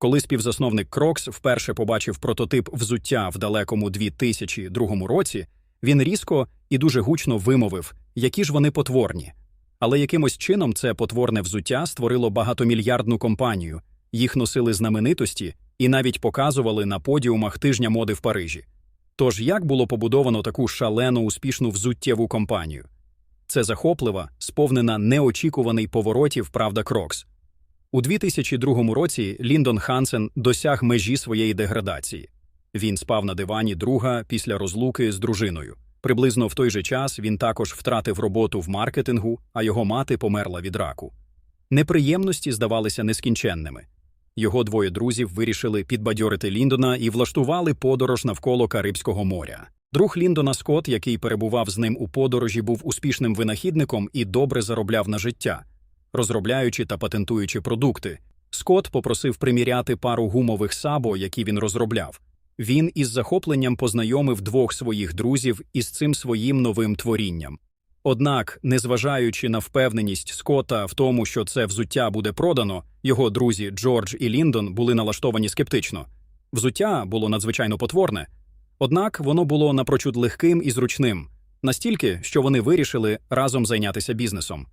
Коли співзасновник Крокс вперше побачив прототип взуття в далекому 2002 році, він різко і дуже гучно вимовив, які ж вони потворні. Але якимось чином це потворне взуття створило багатомільярдну компанію, їх носили знаменитості і навіть показували на подіумах тижня моди в Парижі. Тож як було побудовано таку шалену успішну взуттєву компанію? Це захоплива, сповнена неочікуваний поворотів правда Крокс. У 2002 році Ліндон Хансен досяг межі своєї деградації. Він спав на дивані друга після розлуки з дружиною. Приблизно в той же час він також втратив роботу в маркетингу, а його мати померла від раку. Неприємності здавалися нескінченними. Його двоє друзів вирішили підбадьорити Ліндона і влаштували подорож навколо Карибського моря. Друг Ліндона Скотт, який перебував з ним у подорожі, був успішним винахідником і добре заробляв на життя, розробляючи та патентуючи продукти. Скотт попросив приміряти пару гумових сабо, які він розробляв. Він із захопленням познайомив двох своїх друзів із цим своїм новим творінням. Однак, незважаючи на впевненість Скотта в тому, що це взуття буде продано, його друзі Джордж і Ліндон були налаштовані скептично. Взуття було надзвичайно потворне, однак воно було напрочуд легким і зручним, настільки, що вони вирішили разом зайнятися бізнесом.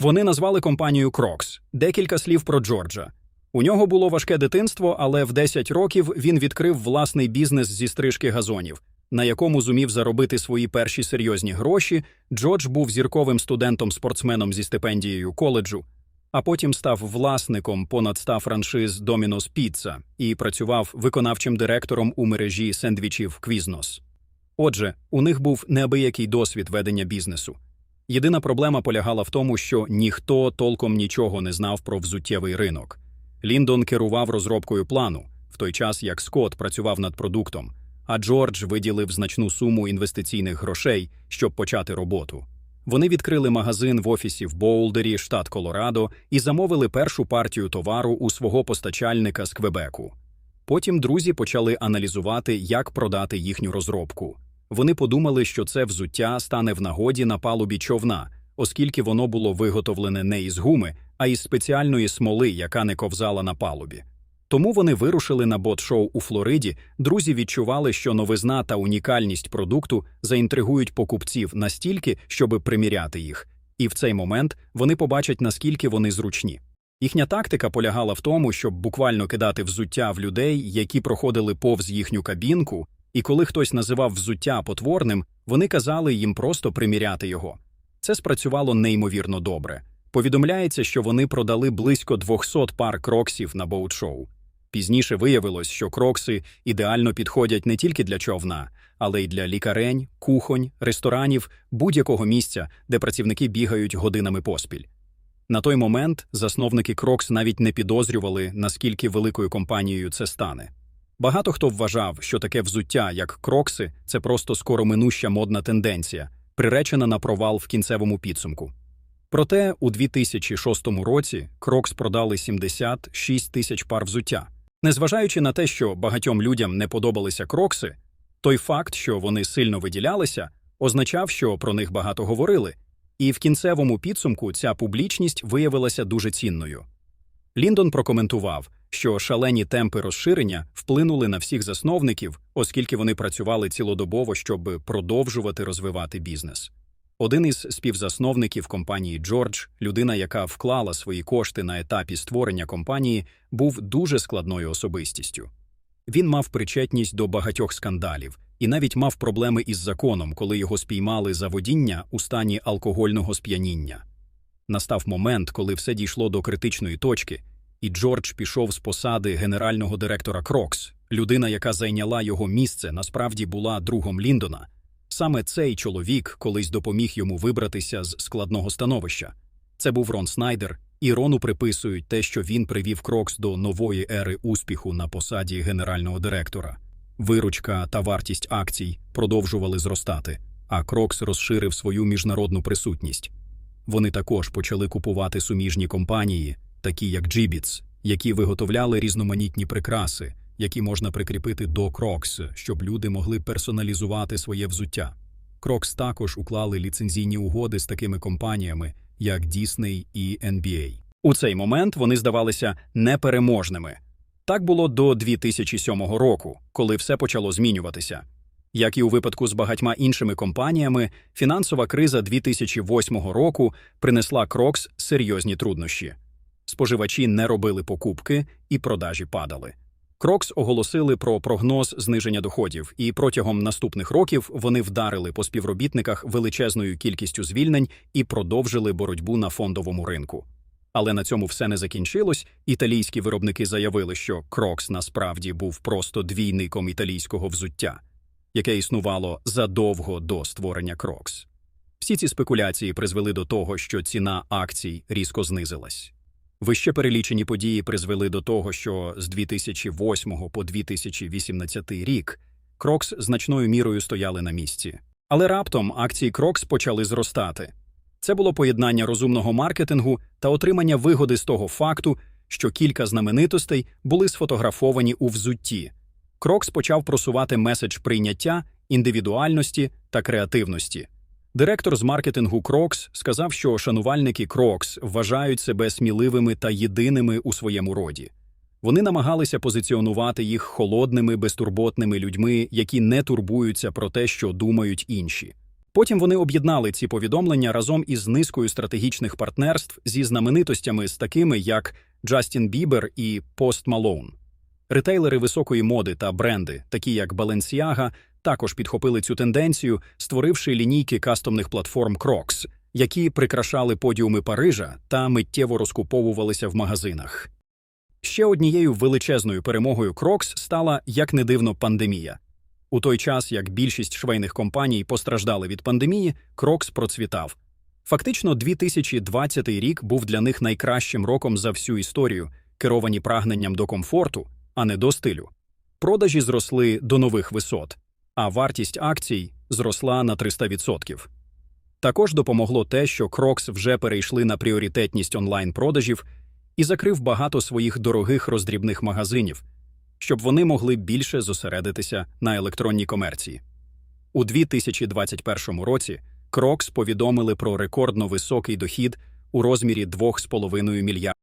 Вони назвали компанію Crocs. Декілька слів про Джорджа. У нього було важке дитинство, але в 10 років він відкрив власний бізнес зі стрижки газонів, на якому зумів заробити свої перші серйозні гроші. Джордж був зірковим студентом-спортсменом зі стипендією коледжу, а потім став власником понад 100 франшиз Domino's Pizza і працював виконавчим директором у мережі сендвічів Квізнос. Отже, у них був неабиякий досвід ведення бізнесу. Єдина проблема полягала в тому, що ніхто толком нічого не знав про взуттєвий ринок. Ліндон керував розробкою плану, в той час як Скотт працював над продуктом, а Джордж виділив значну суму інвестиційних грошей, щоб почати роботу. Вони відкрили магазин в офісі в Боулдері, штат Колорадо, і замовили першу партію товару у свого постачальника з Квебеку. Потім друзі почали аналізувати, як продати їхню розробку. Вони подумали, що це взуття стане в нагоді на палубі човна, оскільки воно було виготовлене не із гуми, а із спеціальної смоли, яка не ковзала на палубі. Тому вони вирушили на бот-шоу у Флориді. Друзі відчували, що новизна та унікальність продукту заінтригують покупців настільки, щоби приміряти їх, і в цей момент вони побачать, наскільки вони зручні. Їхня тактика полягала в тому, щоб буквально кидати взуття в людей, які проходили повз їхню кабінку, і коли хтось називав взуття потворним, вони казали їм просто приміряти його. Це спрацювало неймовірно добре. Повідомляється, що вони продали близько 200 пар кроксів на боут-шоу. Пізніше виявилось, що крокси ідеально підходять не тільки для човна, але й для лікарень, кухонь, ресторанів, будь-якого місця, де працівники бігають годинами поспіль. На той момент засновники Крокс навіть не підозрювали, наскільки великою компанією це стане. Багато хто вважав, що таке взуття, як крокси, це просто скороминуща модна тенденція, приречена на провал в кінцевому підсумку. Проте у 2006 році Крокс продали 76 тисяч пар взуття. Незважаючи на те, що багатьом людям не подобалися крокси, той факт, що вони сильно виділялися, означав, що про них багато говорили, і в кінцевому підсумку ця публічність виявилася дуже цінною. Ліндон прокоментував, що шалені темпи розширення вплинули на всіх засновників, оскільки вони працювали цілодобово, щоб продовжувати розвивати бізнес. Один із співзасновників компанії Джордж, людина, яка вклала свої кошти на етапі створення компанії, був дуже складною особистістю. Він мав причетність до багатьох скандалів і навіть мав проблеми із законом, коли його спіймали за водіння у стані алкогольного сп'яніння. Настав момент, коли все дійшло до критичної точки, і Джордж пішов з посади генерального директора Крокс. Людина, яка зайняла його місце, насправді була другом Ліндона. Саме цей чоловік колись допоміг йому вибратися з складного становища. Це був Рон Снайдер, і Рону приписують те, що він привів Крокс до нової ери успіху на посаді генерального директора. Виручка та вартість акцій продовжували зростати, а Крокс розширив свою міжнародну присутність. Вони також почали купувати суміжні компанії, такі як Джібіц, які виготовляли різноманітні прикраси, які можна прикріпити до Крокс, щоб люди могли персоналізувати своє взуття. Крокс також уклали ліцензійні угоди з такими компаніями, як Disney і NBA. У цей момент вони здавалися непереможними. Так було до 2007 року, коли все почало змінюватися. Як і у випадку з багатьма іншими компаніями, фінансова криза 2008 року принесла Крокс серйозні труднощі. Споживачі не робили покупки і продажі падали. Крокс оголосили про прогноз зниження доходів, і протягом наступних років вони вдарили по співробітниках величезною кількістю звільнень і продовжили боротьбу на фондовому ринку. Але на цьому все не закінчилось. Італійські виробники заявили, що Крокс насправді був просто двійником італійського взуття, яке існувало задовго до створення Крокс. Всі ці спекуляції призвели до того, що ціна акцій різко знизилась. Вище перелічені події призвели до того, що з 2008 по 2018 рік Крокс значною мірою стояли на місці. Але раптом акції Крокс почали зростати. Це було поєднання розумного маркетингу та отримання вигоди з того факту, що кілька знаменитостей були сфотографовані у взутті. Крокс почав просувати меседж прийняття, індивідуальності та креативності. Директор з маркетингу Крокс сказав, що шанувальники Крокс вважають себе сміливими та єдиними у своєму роді. Вони намагалися позиціонувати їх холодними, безтурботними людьми, які не турбуються про те, що думають інші. Потім вони об'єднали ці повідомлення разом із низкою стратегічних партнерств зі знаменитостями з такими, як Джастін Бібер і Пост Малоун. Ретейлери високої моди та бренди, такі як Balenciaga, також підхопили цю тенденцію, створивши лінійки кастомних платформ Crocs, які прикрашали подіуми Парижа та миттєво розкуповувалися в магазинах. Ще однією величезною перемогою Crocs стала, як не дивно, пандемія. У той час, як більшість швейних компаній постраждали від пандемії, Crocs процвітав. Фактично, 2020 рік був для них найкращим роком за всю історію, керовані прагненням до комфорту, а не до стилю. Продажі зросли до нових висот, а вартість акцій зросла на 300%. Також допомогло те, що Crocs вже перейшли на пріоритетність онлайн-продажів і закрив багато своїх дорогих роздрібних магазинів, щоб вони могли більше зосередитися на електронній комерції. У 2021 році Crocs повідомили про рекордно високий дохід у розмірі 2,5 мільярдів.